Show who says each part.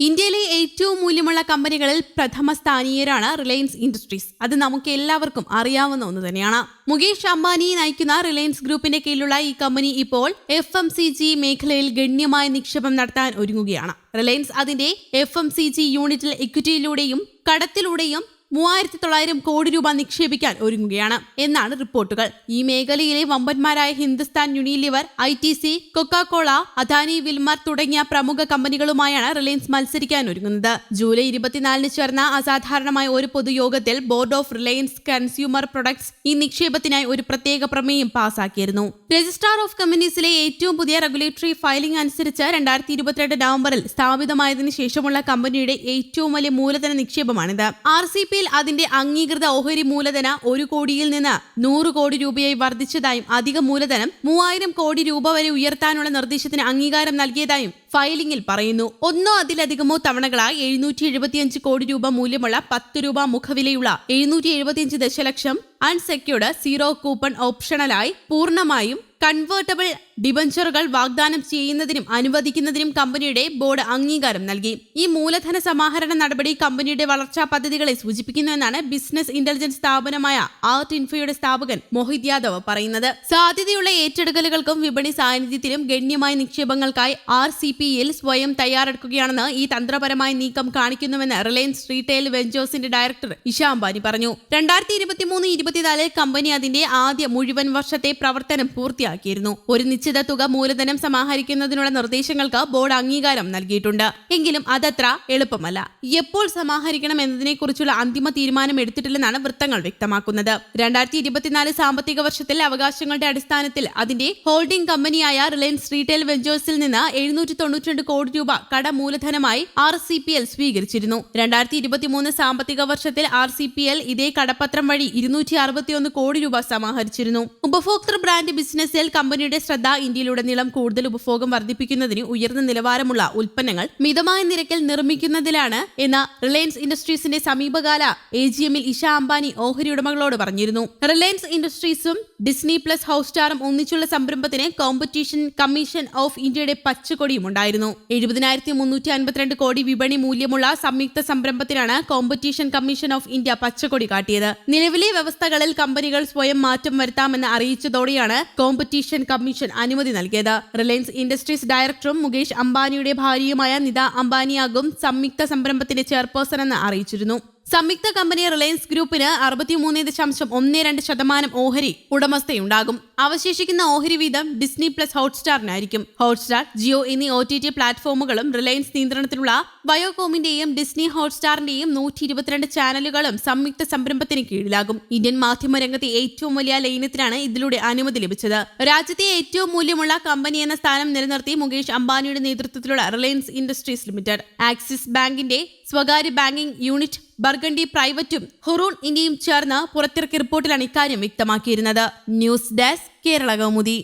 Speaker 1: ഇന്ത്യയിലെ ഏറ്റവും മൂല്യമുള്ള കമ്പനികളിൽ പ്രഥമ സ്ഥാനീയരാണ് റിലയൻസ് ഇൻഡസ്ട്രീസ്. അത് നമുക്ക് എല്ലാവർക്കും അറിയാവുന്ന ഒന്ന് തന്നെയാണ്. മുകേഷ് അംബാനി നയിക്കുന്ന റിലയൻസ് ഗ്രൂപ്പിന്റെ കീഴിലുള്ള ഈ കമ്പനി ഇപ്പോൾ എഫ് എം സി ജി മേഖലയിൽ ഗണ്യമായ നിക്ഷേപം നടത്താൻ ഒരുങ്ങുകയാണ്. റിലയൻസ് അതിന്റെ എഫ് എം സി ജി യൂണിറ്റിൽ ഇക്വിറ്റിയിലൂടെയും കടത്തിലൂടെയും മൂവായിരത്തി തൊള്ളായിരം കോടി രൂപ നിക്ഷേപിക്കാൻ ഒരുങ്ങുകയാണ് എന്നാണ് റിപ്പോർട്ടുകൾ. ഈ മേഖലയിലെ വമ്പന്മാരായ Hindustan Unilever I T C Coca Cola Adani Wilmar തുടങ്ങിയ പ്രമുഖ കമ്പനികളുമായാണ് റിലയൻസ് മത്സരിക്കാൻ ഒരുങ്ങുന്നത്. ജൂലൈ ഇരുപത്തിനാലിന് ചേർന്ന അസാധാരണമായ ഒരു പൊതുയോഗത്തിൽ board of Reliance Consumer Products ഈ നിക്ഷേപത്തിനായി ഒരു പ്രത്യേക പ്രമേയം പാസാക്കിയിരുന്നു. രജിസ്ട്രാർ ഓഫ് കമ്പനീസിലെ ഏറ്റവും പുതിയ റെഗുലേറ്ററി ഫയലിംഗ് അനുസരിച്ച് രണ്ടായിരത്തി ഇരുപത്തിരണ്ട് നവംബറിൽ സ്ഥാപിതമായതിനു ശേഷമുള്ള കമ്പനിയുടെ ഏറ്റവും വലിയ മൂലധന നിക്ഷേപമാണിത്. ആർ സി പിയിൽ അതിന്റെ അംഗീകൃത ഓഹരി മൂലധന ഒരു കോടിയിൽ നിന്ന് നൂറ് കോടി രൂപയായി വർദ്ധിച്ചതായും അധിക മൂലധനം മൂവായിരം കോടി രൂപ വരെ ഉയർത്താനുള്ള നിർദ്ദേശത്തിന് അംഗീകാരം നൽകിയതായും ഫയലിംഗിൽ പറയുന്നു. ഒന്നോ അതിലധികമോ തവണകളായി എഴുന്നൂറ്റി എഴുപത്തിയഞ്ച് കോടി രൂപ മൂല്യമുള്ള പത്ത് രൂപ മുഖവിലയുള്ള എഴുന്നൂറ്റി എഴുപത്തിയഞ്ച് ദശലക്ഷം അൺസെക്യൂർഡ് സീറോ കൂപ്പൺ ഓപ്ഷണലായി പൂർണമായും കൺവേർട്ടബിൾ ഡിബഞ്ചറുകൾ വാഗ്ദാനം ചെയ്യുന്നതിനും അനുവദിക്കുന്നതിനും കമ്പനിയുടെ ബോർഡ് അംഗീകാരം നൽകി. ഈ മൂലധന സമാഹരണ നടപടി കമ്പനിയുടെ വളർച്ചാ പദ്ധതികളെ സൂചിപ്പിക്കുന്നു എന്നാണ് ബിസിനസ് ഇന്റലിജൻസ് സ്ഥാപനമായ ആർട്ട് ഇൻഫോയുടെ സ്ഥാപകൻ മോഹിത് യാദവ് പറയുന്നത്. സാധ്യതയുള്ള ഏറ്റെടുക്കലുകൾക്കും വിപണി സാന്നിധ്യത്തിലും ഗണ്യമായ നിക്ഷേപങ്ങൾക്കായി ആർ സി സ്വയം തയ്യാറെടുക്കുകയാണെന്ന് ഈ തന്ത്രപരമായ നീക്കം കാണിക്കുന്നുവെന്ന് റിലയൻസ് റീറ്റെയിൽ വെഞ്ചേഴ്സിന്റെ ഡയറക്ടർ ഇഷ അംബാനി പറഞ്ഞു. രണ്ടായിരത്തി ഇരുപത്തിമൂന്ന് ഇരുപത്തിനാലിൽ കമ്പനി അതിന്റെ ആദ്യ മുഴുവൻ വർഷത്തെ പ്രവർത്തനം പൂർത്തിയാക്കിയിരുന്നു. ഒരു തുക മൂലധനം സമാഹരിക്കുന്നതിനുള്ള നിർദ്ദേശങ്ങൾക്ക് ബോർഡ് അംഗീകാരം നൽകിയിട്ടുണ്ട്. എങ്കിലും അതത്ര എളുപ്പമല്ല. എപ്പോൾ സമാഹരിക്കണം എന്നതിനെക്കുറിച്ചുള്ള അന്തിമ തീരുമാനം എടുത്തിട്ടില്ലെന്നാണ് വൃത്തങ്ങൾ വ്യക്തമാക്കുന്നത്. രണ്ടായിരത്തി ഇരുപത്തിനാല് സാമ്പത്തിക വർഷത്തിൽ അവകാശങ്ങളുടെ അടിസ്ഥാനത്തിൽ അതിന്റെ ഹോൾഡിംഗ് കമ്പനിയായ റിലയൻസ് റീറ്റെയിൽ വെഞ്ചേഴ്സിൽ നിന്ന് എഴുന്നൂറ്റി തൊണ്ണൂറ്റിരണ്ട് കോടി രൂപ കട മൂലധനമായി ആർ സി പി എൽ സ്വീകരിച്ചിരുന്നു. രണ്ടായിരത്തി ഇരുപത്തിമൂന്ന് സാമ്പത്തിക വർഷത്തിൽ ആർ സി പി എൽ ഇതേ കടപ്പത്രം വഴി ഇരുന്നൂറ്റി അറുപത്തിയൊന്ന് കോടി രൂപ സമാഹരിച്ചിരുന്നു. ഉപഭോക്തൃ ബ്രാൻഡ് ബിസിനസ്സിൽ കമ്പനിയുടെ ശ്രദ്ധ ഇന്ത്യയിലുടനീളം കൂടുതൽ ഉപഭോഗം വർദ്ധിപ്പിക്കുന്നതിന് ഉയർന്ന നിലവാരമുള്ള ഉൽപ്പന്നങ്ങൾ മിതമായ നിരക്കിൽ നിർമ്മിക്കുന്നതിലാണ് എന്ന് റിലയൻസ് ഇൻഡസ്ട്രീസിന്റെ സമീപകാല എ ജി എമ്മിൽ ഇഷ അംബാനി ഓഹരി ഉടമകളോട് പറഞ്ഞിരുന്നു. റിലയൻസ് ഇൻഡസ്ട്രീസും ഡിസ്നി പ്ലസ് ഹൗസ് സ്റ്റാറും ഒന്നിച്ചുള്ള സംരംഭത്തിന് കോമ്പറ്റീഷൻ കമ്മീഷൻ ഓഫ് ഇന്ത്യയുടെ പച്ചക്കൊടിയും ഉണ്ടായിരുന്നു. എഴുപതിനായിരത്തി മുന്നൂറ്റി അൻപത്തിരണ്ട് കോടി വിപണി മൂല്യമുള്ള സംയുക്ത സംരംഭത്തിനാണ് കോമ്പറ്റീഷൻ കമ്മീഷൻ ഓഫ് ഇന്ത്യ പച്ചക്കൊടി കാട്ടിയത്. നിലവിലെ വ്യവസ്ഥകളിൽ കമ്പനികൾ സ്വയം മാറ്റം വരുത്താമെന്ന് അറിയിച്ചതോടെയാണ് കോമ്പറ്റീഷൻ കമ്മീഷൻ അനുമതി നൽകിയത്. റിലയൻസ് ഇൻഡസ്ട്രീസ് ഡയറക്ടറും മുകേഷ് അംബാനിയുടെ ഭാര്യയുമായ നിത അംബാനിയാകും സംയുക്ത സംരംഭത്തിന്റെ ചെയർപേഴ്സൺ എന്ന് അറിയിച്ചിരുന്നു. സംയുക്ത കമ്പനി റിലയൻസ് ഗ്രൂപ്പിന് അറുപത്തിമൂന്ന് ദശാംശം ഒന്ന് രണ്ട് ശതമാനം ഓഹരി ഉടമസ്ഥയുണ്ടാകും. അവശേഷിക്കുന്ന ഓഹരി വീതം ഡിസ്നി പ്ലസ് ഹോട്ട്സ്റ്റാറിനായിരിക്കും. ഹോട്ട്സ്റ്റാർ ജിയോ എന്നീ ഒ ടി ടി പ്ലാറ്റ്ഫോമുകളും റിലയൻസ് നിയന്ത്രണത്തിലുള്ള ബയോകോമിന്റെയും ഡിസ്നി ഹോട്ട്സ്റ്റാറിന്റെയും നൂറ്റി ഇരുപത്തിരണ്ട് ചാനലുകളും സംയുക്ത സംരംഭത്തിന് കീഴിലാകും. ഇന്ത്യൻ മാധ്യമ രംഗത്തെ ഏറ്റവും വലിയ ലയനത്തിനാണ് ഇതിലൂടെ അനുമതി ലഭിച്ചത്. രാജ്യത്തെ ഏറ്റവും മൂല്യമുള്ള കമ്പനി എന്ന സ്ഥാനം നിലനിർത്തി മുകേഷ് അംബാനിയുടെ നേതൃത്വത്തിലുള്ള റിലയൻസ് ഇൻഡസ്ട്രീസ് ലിമിറ്റഡ്. ആക്സിസ് ബാങ്കിന്റെ സ്വകാര്യ ബാങ്കിംഗ് യൂണിറ്റ് ബർഗണ്ടി പ്രൈവറ്റും ഹുറൂൺ ഇന്ത്യയും ചേർന്ന് പുറത്തിറക്കിയ റിപ്പോർട്ടിലാണ് ഇക്കാര്യം വ്യക്തമാക്കിയിരുന്നത്. News desk Kerala Kaumudi